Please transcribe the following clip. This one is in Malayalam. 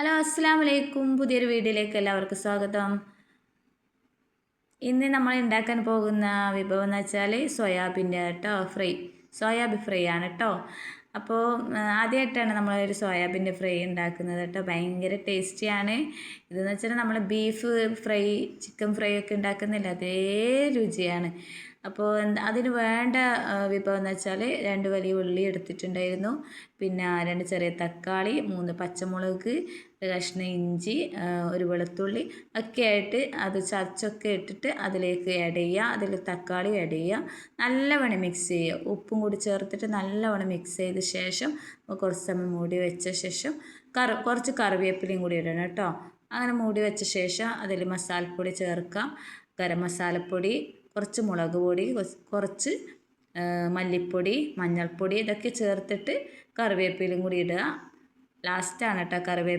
ഹലോ അസ്സാം വലൈക്കും പുതിയൊരു വീഡിയോയിലേക്ക് എല്ലാവർക്കും സ്വാഗതം. ഇന്ന് നമ്മൾ ഉണ്ടാക്കാൻ പോകുന്ന വിഭവം എന്ന് വെച്ചാൽ സോയാബീന്റെ കേട്ടോ ഫ്രൈ. സോയാബീൻ ഫ്രൈ ആണ് കേട്ടോ. അപ്പോൾ ആദ്യമായിട്ടാണ് നമ്മൾ ഒരു സോയാബീന്റെ ഫ്രൈ ഉണ്ടാക്കുന്നത് കേട്ടോ. ഭയങ്കര ടേസ്റ്റിയാണ് ഇതെന്ന് വെച്ചാൽ നമ്മൾ ബീഫ് ഫ്രൈ ചിക്കൻ ഫ്രൈ ഒക്കെ ഉണ്ടാക്കുന്നില്ല. അതേ രുചിയാണ്. അപ്പോൾ അതിന് വേണ്ട വിഭവം എന്ന് വെച്ചാൽ രണ്ട് വലിയ ഉള്ളി എടുത്തിട്ടുണ്ടായിരുന്നു. പിന്നെ രണ്ട് ചെറിയ തക്കാളി മൂന്ന് പച്ചമുളക് ഒരു കഷ്ണം ഇഞ്ചി ഒരു വെളുത്തുള്ളി ഒക്കെ ആയിട്ട് അത് ചതച്ചൊക്കെ ഇട്ടിട്ട് അതിലേക്ക് ആഡ് ചെയ്യുക. അതിൽ തക്കാളി ആഡ് ചെയ്യുക. നല്ലവണ്ണം മിക്സ് ചെയ്യുക. ഉപ്പും കൂടി ചേർത്തിട്ട് നല്ലവണ്ണം മിക്സ് ചെയ്ത ശേഷം കുറച്ച് സമയം മൂടി വെച്ച ശേഷം കറ കുറച്ച് കറിവേപ്പിലയും കൂടി ഇടണം കേട്ടോ. അങ്ങനെ മൂടി വെച്ച ശേഷം അതിൽ മസാലപ്പൊടി ചേർക്കാം. ഗരം മസാലപ്പൊടി കുറച്ച് മുളക് പൊടി കുറച്ച് മല്ലിപ്പൊടി മഞ്ഞൾപ്പൊടി ഇതൊക്കെ ചേർത്തിട്ട് കറിവേപ്പിലയും കൂടി ഇടുക. ലാസ്റ്റാണ് കേട്ടോ കറിവേപ്പില